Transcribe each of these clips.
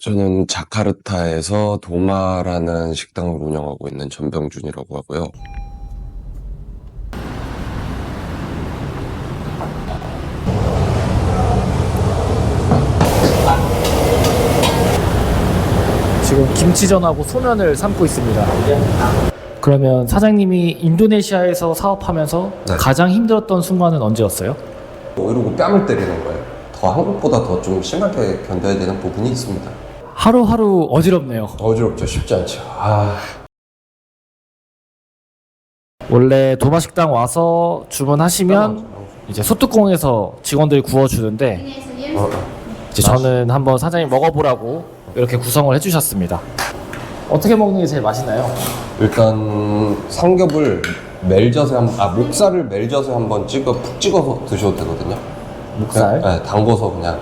저는 자카르타에서 도마라는 식당을 운영하고 있는 전병준이라고 하고요. 지금 김치전하고 소면을 삶고 있습니다. 그러면 사장님이 인도네시아에서 사업하면서 네. 가장 힘들었던 순간은 언제였어요? 뭐 이러고 뺨을 때리는 거예요. 더 한국보다 더 좀 심하게 견뎌야 되는 부분이 있습니다. 하루하루 어지럽네요. 어지럽죠. 쉽지 않죠. 아, 원래 도마식당 와서 주문하시면 이제 소뚜껑에서 직원들이 구워주는데 어, 이제 저는 한번 사장님 먹어보라고 이렇게 구성을 해주셨습니다. 어떻게 먹는 게 제일 맛있나요? 일단 삼겹을 멜젓에 한, 아 목살을 멜젓에 한번 찍어 푹 찍어서 드셔도 되거든요. 목살? 그냥, 네, 담궈서 그냥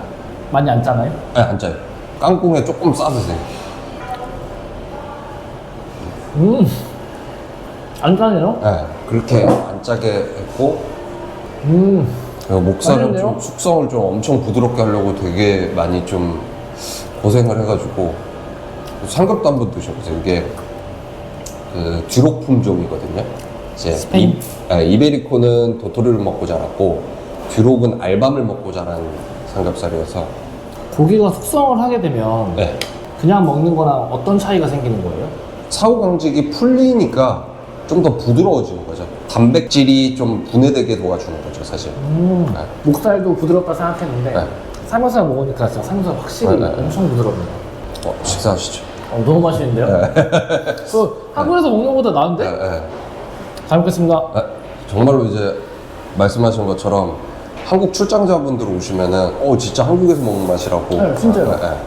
많이 안 짜나요? 네, 안 짜요. 깡꿍에 조금 싸드세요. 음, 안 짜네요? 네, 그렇게 안 짜게 했고 음, 그리고 목살은. 좀 숙성을 좀 엄청 부드럽게 하려고 되게 많이 좀 고생을 해가지고 삼겹도 한번 드셔보세요. 이게 그 듀록 품종이거든요. 이제 스페인? 이, 네, 이베리코는 도토리를 먹고 자랐고 듀록은 알밤을 먹고 자란 삼겹살이어서 고기가 숙성을 하게 되면 네. 그냥 먹는 거랑 어떤 차이가 생기는 거예요? 사후 강직이 풀리니까 좀 더 부드러워지는 거죠. 단백질이 좀 분해되게 도와주는 거죠, 사실. 음, 네. 목살도 부드럽다 생각했는데 네. 삼겹살 먹으니까 진짜 삼겹살 확실히 네, 네, 네. 엄청 부드럽네요. 어, 식사하시죠. 어, 너무 맛있는데요? 그 한국에서 먹는 것보다 나은데? 네, 네. 잘 먹겠습니다. 아, 정말로 이제 말씀하신 것처럼 한국 출장자분들 오시면은 어 진짜 한국에서 먹는 맛이라고 네, 진짜요. 네, 네.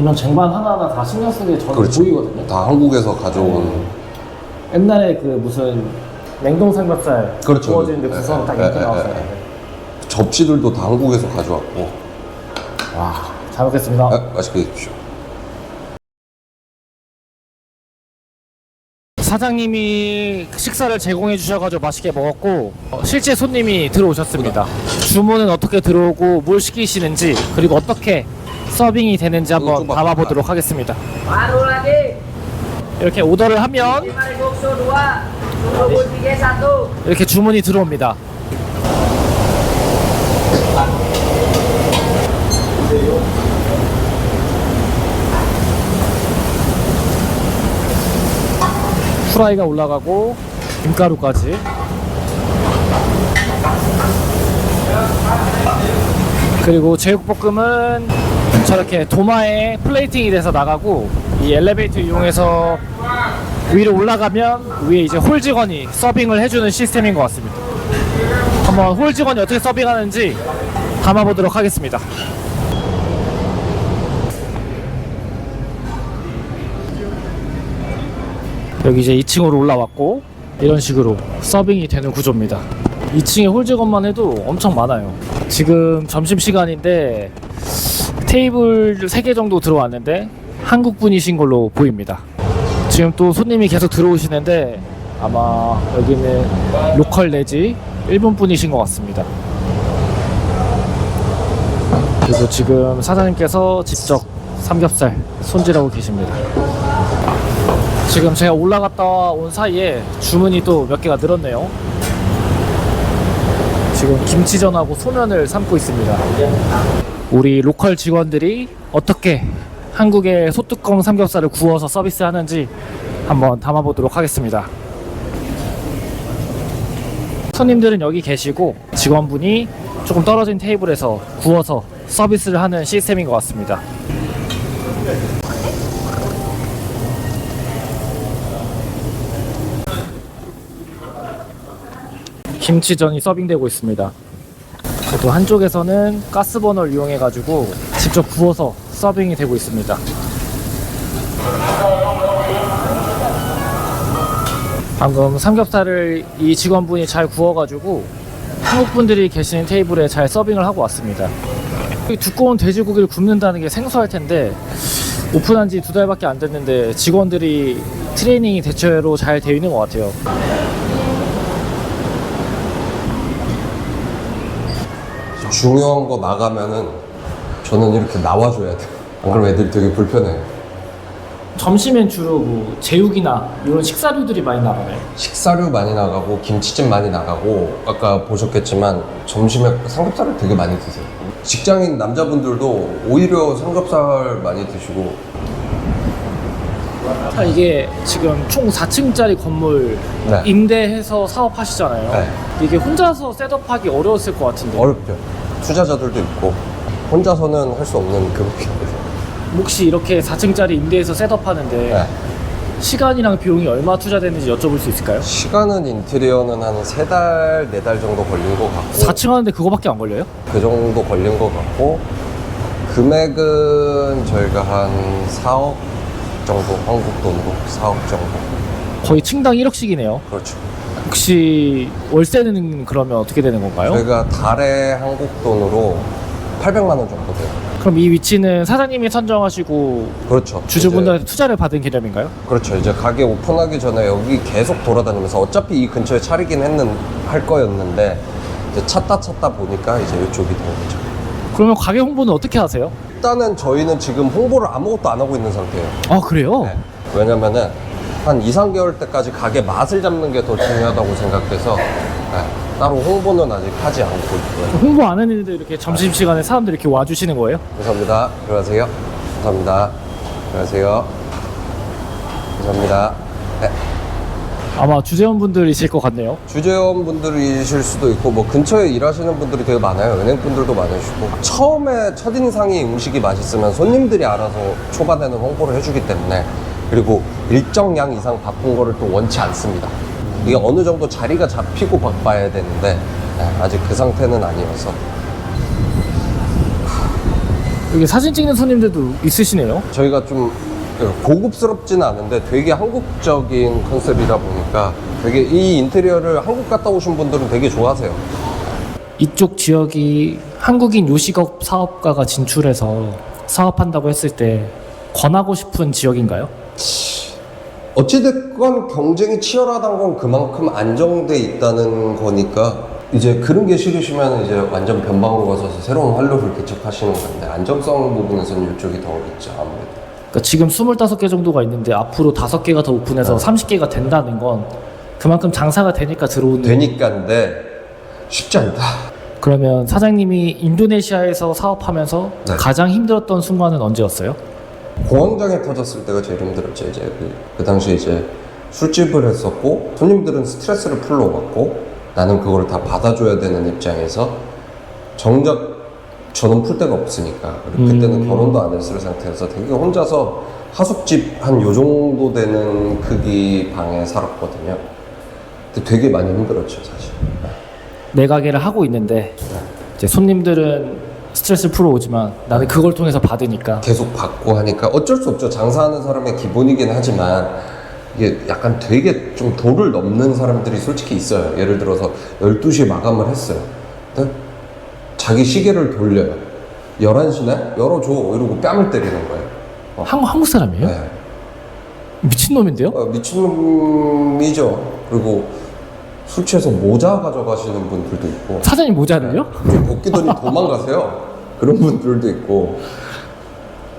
이런 쟁반 하나하나 다 신경 쓰는 게 저는 그렇죠. 보이거든요. 다 한국에서 가져온 옛날에 그 무슨 냉동 삼겹살 그렇죠. 구워지는데 네, 구성 딱 네, 이렇게 네, 나왔어요. 네, 접시들도 다 한국에서 가져왔고 와, 잘 먹겠습니다. 아, 맛있게 드십시오 사장님이 식사를 제공해 주셔가지고 맛있게 먹었고 어, 실제 손님이 들어오셨습니다. 주문은 어떻게 들어오고 뭘 시키시는지 그리고 어떻게 서빙이 되는지 한번 좀 봐. 담아보도록 하겠습니다. Baru lagi. 이렇게 오더를 하면 Lima ribu bakso dua. Tunggu tiga satu. 이렇게 주문이 들어옵니다. 후라이가 올라가고 김가루까지 그리고 제육볶음은 저렇게 도마에 플레이팅이 돼서 나가고 이 엘리베이터 이용해서 위로 올라가면 위에 이제 홀 직원이 서빙을 해주는 시스템인 것 같습니다. 한번 홀 직원이 어떻게 서빙하는지 담아보도록 하겠습니다. 여기 이제 2층으로 올라왔고 이런 식으로 서빙이 되는 구조입니다. 2층에 홀 직원만 해도 엄청 많아요. 지금 점심 시간인데 테이블 3개 정도 들어왔는데 한국 분이신 걸로 보입니다. 지금 또 손님이 계속 들어오시는데 아마 여기는 로컬 내지 일본 분이신 것 같습니다. 그리고 지금 사장님께서 직접 삼겹살 손질하고 계십니다. 지금 제가 올라갔다 온 사이에 주문이 또 몇 개가 늘었네요. 지금 김치전하고 소면을 삶고 있습니다. 우리 로컬 직원들이 어떻게 한국의 소뚜껑 삼겹살을 구워서 서비스하는지 한번 담아보도록 하겠습니다. 손님들은 여기 계시고 직원분이 조금 떨어진 테이블에서 구워서 서비스를 하는 시스템인 것 같습니다. 김치전이 서빙되고 있습니다. 또 한쪽에서는 가스버너를 이용해 가지고 직접 구워서 서빙이 되고 있습니다. 방금 삼겹살을 이 직원분이 잘 구워가지고 한국 분들이 계시는 테이블에 잘 서빙을 하고 왔습니다. 이 두꺼운 돼지고기를 굽는다는 게 생소할 텐데 오픈한 지 두 달밖에 안 됐는데 직원들이 트레이닝이 대체로 잘 되어 있는 것 같아요. 중요한 거 나가면은 저는 이렇게 나와줘야 돼요. 안 그러면 애들이 되게 불편해요. 점심엔 주로 뭐 제육이나 이런 식사류들이 많이 나가나요? 식사류 많이 나가고 김치찜 많이 나가고 아까 보셨겠지만 점심에 삼겹살을 되게 많이 드세요. 직장인 남자분들도 오히려 삼겹살 많이 드시고 자, 이게 지금 총 4층짜리 건물 네. 임대해서 사업하시잖아요. 네. 이게 혼자서 셋업하기 어려웠을 것 같은데 어렵죠. 투자자들도 있고 혼자서는 할 수 없는 금액이에요. 혹시 이렇게 4층짜리 임대해서 셋업하는데 네. 시간이랑 비용이 얼마 투자되는지 여쭤볼 수 있을까요? 시간은 인테리어는 한 세 달, 네 달 정도 걸린 것 같고 4층 하는데 그거밖에 안 걸려요? 그 정도 걸린 것 같고 금액은 저희가 한 4억 정도 한국 돈으로 4억 정도 거의 층당 1억씩이네요. 그렇죠. 혹시 월세는 그러면 어떻게 되는 건가요? 저희가 달에 한국 돈으로 800만 원 정도 돼요. 그럼 이 위치는 사장님이 선정하시고 그렇죠. 주주분들한테 투자를 받은 개념인가요? 이제, 그렇죠. 이제 가게 오픈하기 전에 여기 계속 돌아다니면서 어차피 이 근처에 차리긴 했는 할 거였는데 이제 찾다 찾다 보니까 이제 이쪽이 된 거죠. 그러면 가게 홍보는 어떻게 하세요? 일단은 저희는 지금 홍보를 아무것도 안 하고 있는 상태예요. 아 그래요? 네. 왜냐면은 한 2, 3개월 때까지 가게 맛을 잡는 게 더 중요하다고 생각해서 네, 따로 홍보는 아직 하지 않고 있고요. 홍보 안 했는데 이렇게 점심시간에 사람들이 이렇게 와주시는 거예요? 감사합니다. 들어가세요. 감사합니다. 들어가세요. 감사합니다. 네. 아마 주재원분들이실 것 같네요. 주재원분들이실 수도 있고 뭐 근처에 일하시는 분들이 되게 많아요. 은행분들도 많으시고 처음에 첫인상이 음식이 맛있으면 손님들이 알아서 초반에는 홍보를 해주기 때문에 그리고 일정량 이상 바쁜 거를 또 원치 않습니다. 이게 어느 정도 자리가 잡히고 바빠야 되는데 네, 아직 그 상태는 아니어서 여기 사진 찍는 손님들도 있으시네요. 저희가 좀 고급스럽지는 않은데 되게 한국적인 컨셉이다 보니까 되게 이 인테리어를 한국 갔다 오신 분들은 되게 좋아하세요. 이쪽 지역이 한국인 요식업 사업가가 진출해서 사업한다고 했을 때 권하고 싶은 지역인가요? 어찌됐건 경쟁이 치열하다는 건 그만큼 안정돼 있다는 거니까 이제 그런 게 싫으시면 이제 완전 변방으로 가서 새로운 활로를 개척하시는 건데 안정성 부분에서는 이쪽이 더 있죠 아무래도 그러니까 지금 25개 정도가 있는데 앞으로 5개가 더 오픈해서 30개가 된다는 건 그만큼 장사가 되니까 들어오는 되니까인데 쉽지 않다 그러면 사장님이 인도네시아에서 사업하면서 네. 가장 힘들었던 순간은 언제였어요? 공황장애 터졌을 때가 제일 힘들었죠. 이제 그, 그 당시에 이제 술집을 했었고 손님들은 스트레스를 풀러 왔고 나는 그걸 다 받아줘야 되는 입장에서 정작 저는 풀 데가 없으니까. 그리고 그때는 음. 결혼도 안 했을 상태여서 되게 혼자서 하숙집 한 요 정도 되는 크기 방에 살았거든요. 근데 되게 많이 힘들었죠 사실. 내 가게를 하고 있는데 이제 손님들은 스트레스 풀어 오지만 나는 그걸 통해서 받으니까 계속 받고 하니까 어쩔 수 없죠. 장사하는 사람의 기본이긴 하지만 이게 약간 되게 좀 도를 넘는 사람들이 솔직히 있어요. 예를 들어서 12시에 마감을 했어요. 근데 자기 시계를 돌려요. 11시네? 열어줘. 이러고 뺨을 때리는 거예요. 한국 한국 사람이에요? 네. 미친놈인데요? 어, 미친놈이죠. 그리고 술 취해서 모자 가져가시는 분들도 있고 사장님 모자를요? 좀 벗기더니 도망가세요. 그런 분들도 있고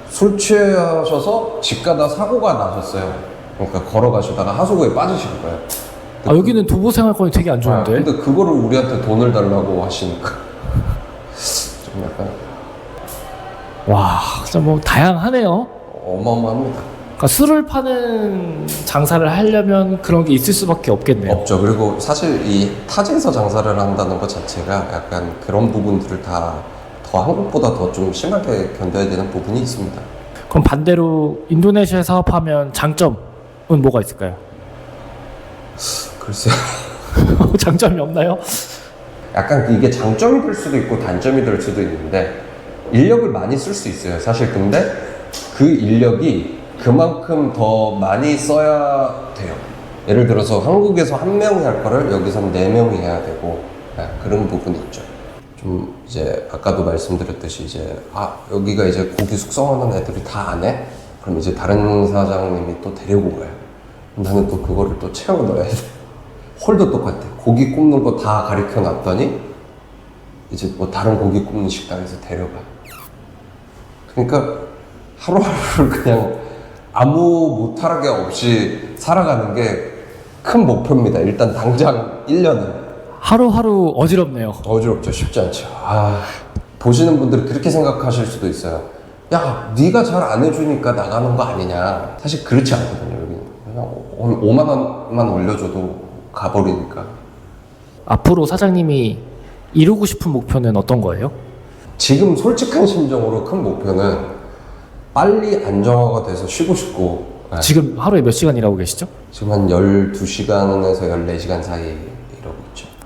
술 취하셔서 집 가다 사고가 나셨어요. 그러니까 걸어가시다가 하수구에 빠지신 거예요. 아 여기는 도보 생활권이 되게 안 아, 좋은데 근데 그거를 우리한테 돈을 달라고 하시니까 좀 약간 와 진짜 뭐 다양하네요 어마어마합니다. 그러니까 술을 파는 장사를 하려면 그런 게 있을 수밖에 없겠네요 없죠. 그리고 사실 이 타지에서 장사를 한다는 것 자체가 약간 그런 부분들을 다 더 한국보다 더 좀 심하게 견뎌야 되는 부분이 있습니다. 그럼 반대로 인도네시아 사업하면 장점은 뭐가 있을까요? 글쎄요. 장점이 없나요? 약간 이게 장점이 될 수도 있고 단점이 될 수도 있는데 인력을 많이 쓸 수 있어요. 사실 근데 그 인력이 그만큼 더 많이 써야 돼요. 예를 들어서 한국에서 한 명이 할 거를 여기서 네 명이 해야 되고 네, 그런 부분이 있죠. 좀 이제 아까도 말씀드렸듯이 이제 아 여기가 이제 고기 숙성하는 애들이 다 안 해? 그럼 이제 다른 사장님이 또 데리고 가요. 나는 또 그거를 또 채워 넣어야 돼. 홀도 똑같아. 고기 굽는 거 다 가르쳐 놨더니 이제 뭐 다른 고기 굽는 식당에서 데려가. 그러니까 하루하루를 그냥 아무 무탈하게 없이 살아가는 게 큰 목표입니다. 일단 당장 1년은. 하루하루 어지럽네요. 어지럽죠. 쉽지 않죠. 아, 보시는 분들이 그렇게 생각하실 수도 있어요. 야, 네가 잘 안 해주니까 나가는 거 아니냐. 사실 그렇지 않거든요. 여기 그냥 5만 원만 올려줘도 가버리니까. 앞으로 사장님이 이루고 싶은 목표는 어떤 거예요? 지금 솔직한 심정으로 큰 목표는 빨리 안정화가 돼서 쉬고 싶고 네. 지금 하루에 몇 시간 일하고 계시죠? 지금 한 12시간에서 14시간 사이.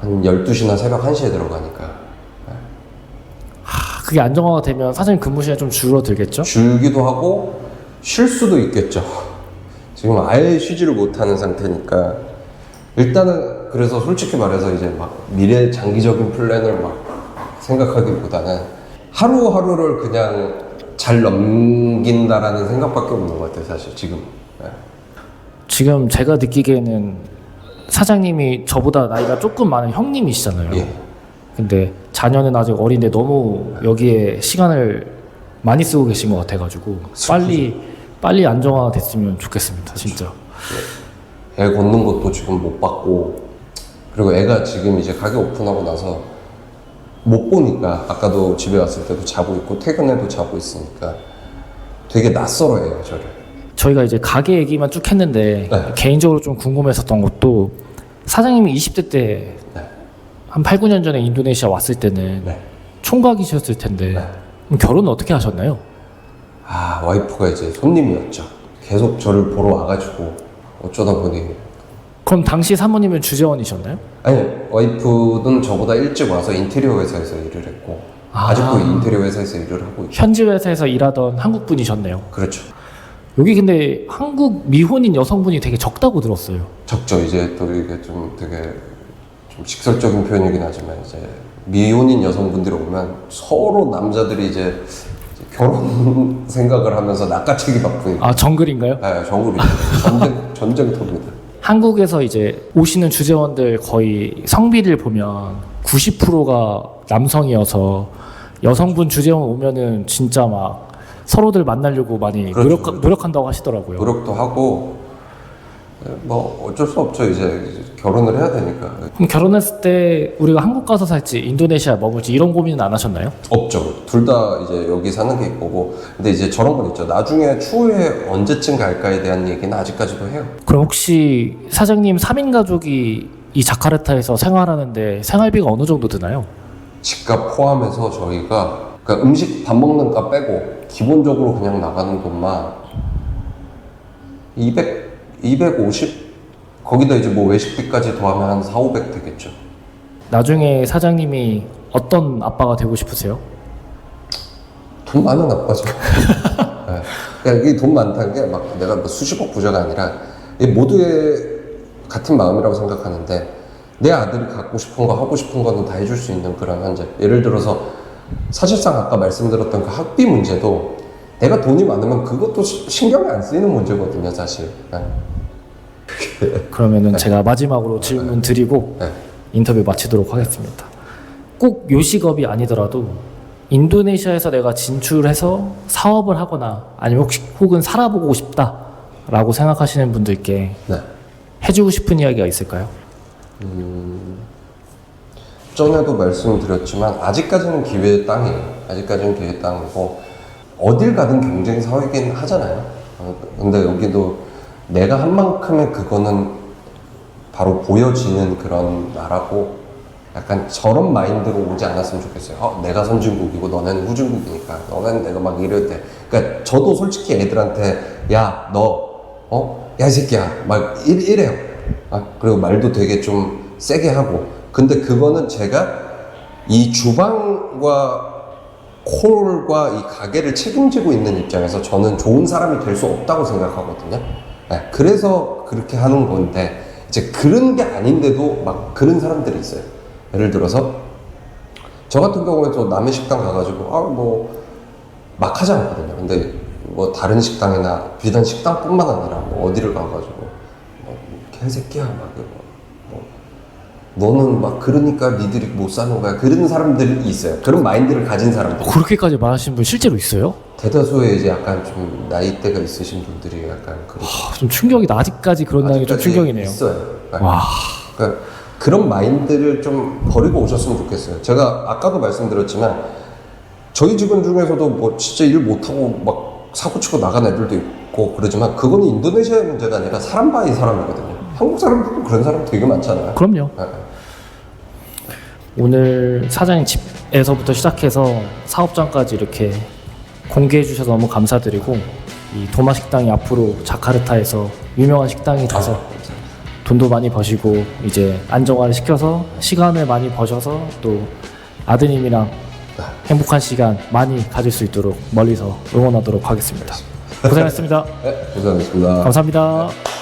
한 12시나 새벽 1시에 들어가니까 아, 그게 안정화가 되면 사장님 근무 시간이 좀 줄어들겠죠? 줄기도 하고 쉴 수도 있겠죠. 지금 아예 쉬지를 못하는 상태니까 일단은 그래서 솔직히 말해서 이제 막 미래 장기적인 플랜을 막 생각하기보다는 하루하루를 그냥 잘 넘긴다라는 생각밖에 없는 것 같아요, 사실 지금. 네. 지금 제가 느끼기에는 사장님이 저보다 나이가 조금 많은 형님이시잖아요. 예. 근데 자녀는 아직 어린데 너무 여기에 시간을 많이 쓰고 계신 것 같아가지고 빨리 빨리 안정화 됐으면 좋겠습니다, 진짜. 애 걷는 것도 지금 못 받고 그리고 애가 지금 이제 가게 오픈하고 나서 못 보니까 아까도 집에 왔을 때도 자고 있고 퇴근해도 자고 있으니까 되게 낯설어해요 저를 저희가 이제 가게 얘기만 쭉 했는데 네. 개인적으로 좀 궁금했었던 것도 사장님이 20대 때한 네. 8, 9년 전에 인도네시아 왔을 때는 네. 총각이셨을 텐데 네. 그럼 결혼은 어떻게 하셨나요? 아 와이프가 이제 손님이었죠 계속 저를 보러 와가지고 어쩌다 보니 그럼 당시 사모님은 주재원이셨나요? 아니 와이프는 저보다 일찍 와서 인테리어 회사에서 일을 했고 아. 아. 직도 인테리어 회사에서 일을 하고 있죠 현지 회사에서 일하던 한국 분이셨네요. 그렇죠 여기 근데 한국 미혼인 여성분이 되게 적다고 들었어요. 적죠. 이제 또 이게 좀 되게 좀 직설적인 표현이긴 하지만 이제 미혼인 여성분들이 오면 서로 남자들이 이제 결혼 생각을 하면서 낚아채기 바쁘니까. 아 정글인가요? 네, 정글이 전쟁 전쟁터입니다. 한국에서 이제 오시는 주재원들 거의 성비를 보면 90%가 남성이어서 여성분 주재원 오면은 진짜 막 서로들 만나려고 많이 그렇죠. 노력, 노력한다고 하시더라고요. 노력도 하고 뭐 어쩔 수 없죠. 이제 결혼을 해야 되니까 그럼 결혼했을 때 우리가 한국 가서 살지 인도네시아 머물지 이런 고민은 안 하셨나요? 없죠. 둘 다 이제 여기 사는 게 있고 근데 이제 저런 건 있죠. 나중에 추후에 언제쯤 갈까에 대한 얘기는 아직까지도 해요. 그럼 혹시 사장님 3인 가족이 이 자카르타에서 생활하는데 생활비가 어느 정도 드나요? 집값 포함해서 저희가 그러니까 음식 밥 먹는 값 빼고 기본적으로 그냥 나가는 돈만 200, 250 거기다 이제 뭐 외식비까지 더하면 한 4, 500 되겠죠. 나중에 사장님이 어떤 아빠가 되고 싶으세요? 돈 많은 아빠죠. 네. 그러니까 이게 돈 많다는 게 막 내가 뭐 수십억 부자가 아니라 이 모두의 같은 마음이라고 생각하는데 내 아들이 갖고 싶은 거 하고 싶은 거는 다 해줄 수 있는 그런 현재. 예를 들어서 사실상 아까 말씀드렸던 그 학비 문제도 내가 돈이 많으면 그것도 시- 신경이 안 쓰이는 문제거든요, 사실. 네. 그러면은 제가 마지막으로 질문 드리고 네. 인터뷰 마치도록 하겠습니다. 꼭 요식업이 아니더라도 인도네시아에서 내가 진출해서 사업을 하거나 아니면 혹시 혹은 살아보고 싶다라고 생각하시는 분들께 네. 해주고 싶은 이야기가 있을까요? 전에도 말씀드렸지만 아직까지는 기회의 땅이에요. 아직까지는 기회의 땅이고 어딜 가든 경쟁 사회이긴 하잖아요. 어, 근데 여기도 내가 한 만큼의 그거는 바로 보여지는 그런 나라고 약간 저런 마인드로 오지 않았으면 좋겠어요. 어, 내가 선진국이고 너네는 후진국이니까 너네는 내가 막 이럴 때. 그러니까 저도 솔직히 애들한테 야 너 어? 야 이 새끼야 막 이, 이래요. 아, 그리고 말도 되게 좀 세게 하고. 근데 그거는 제가 이 주방과 콜과 이 가게를 책임지고 있는 입장에서 저는 좋은 사람이 될 수 없다고 생각하거든요. 네, 그래서 그렇게 하는 건데 이제 그런 게 아닌데도 막 그런 사람들이 있어요. 예를 들어서 저 같은 경우에도 남의 식당 가가지고 아뭐 막 하지 않거든요. 근데 뭐 다른 식당이나 비단 식당뿐만 아니라 뭐 어디를 가가지고 뭐 개새끼야 막 너는 막 그러니까 니들이 못 사는 거야. 그런 사람들이 있어요. 그런 마인드를 가진 사람들. 그렇게까지 말하시는 분 실제로 있어요? 대다수의 이제 약간 좀 나이대가 있으신 분들이 약간 그런 아, 좀 충격이다. 아직까지 그런다는 게 좀 아직까지 충격이네요. 있어요. 와. 그러니까 그런 마인드를 좀 버리고 오셨으면 좋겠어요. 제가 아까도 말씀드렸지만 저희 직원 중에서도 뭐 진짜 일 못하고 막 사고 치고 나간 애들도 있고 그러지만 그거는 인도네시아의 문제가 아니라 사람 바이 사람이거든요. 한국 사람들도 그런 사람 되게 많잖아요. 그럼요. 예, 예. 오늘 사장님 집에서부터 시작해서 사업장까지 이렇게 공개해 주셔서 너무 감사드리고 이 도마 식당이 앞으로 자카르타에서 유명한 식당이 돼서 돈도 많이 버시고 이제 안정화를 시켜서 시간을 많이 버셔서 또 아드님이랑 행복한 시간 많이 가질 수 있도록 멀리서 응원하도록 하겠습니다. 고생하셨습니다. 네, 고생하셨습니다. 감사합니다.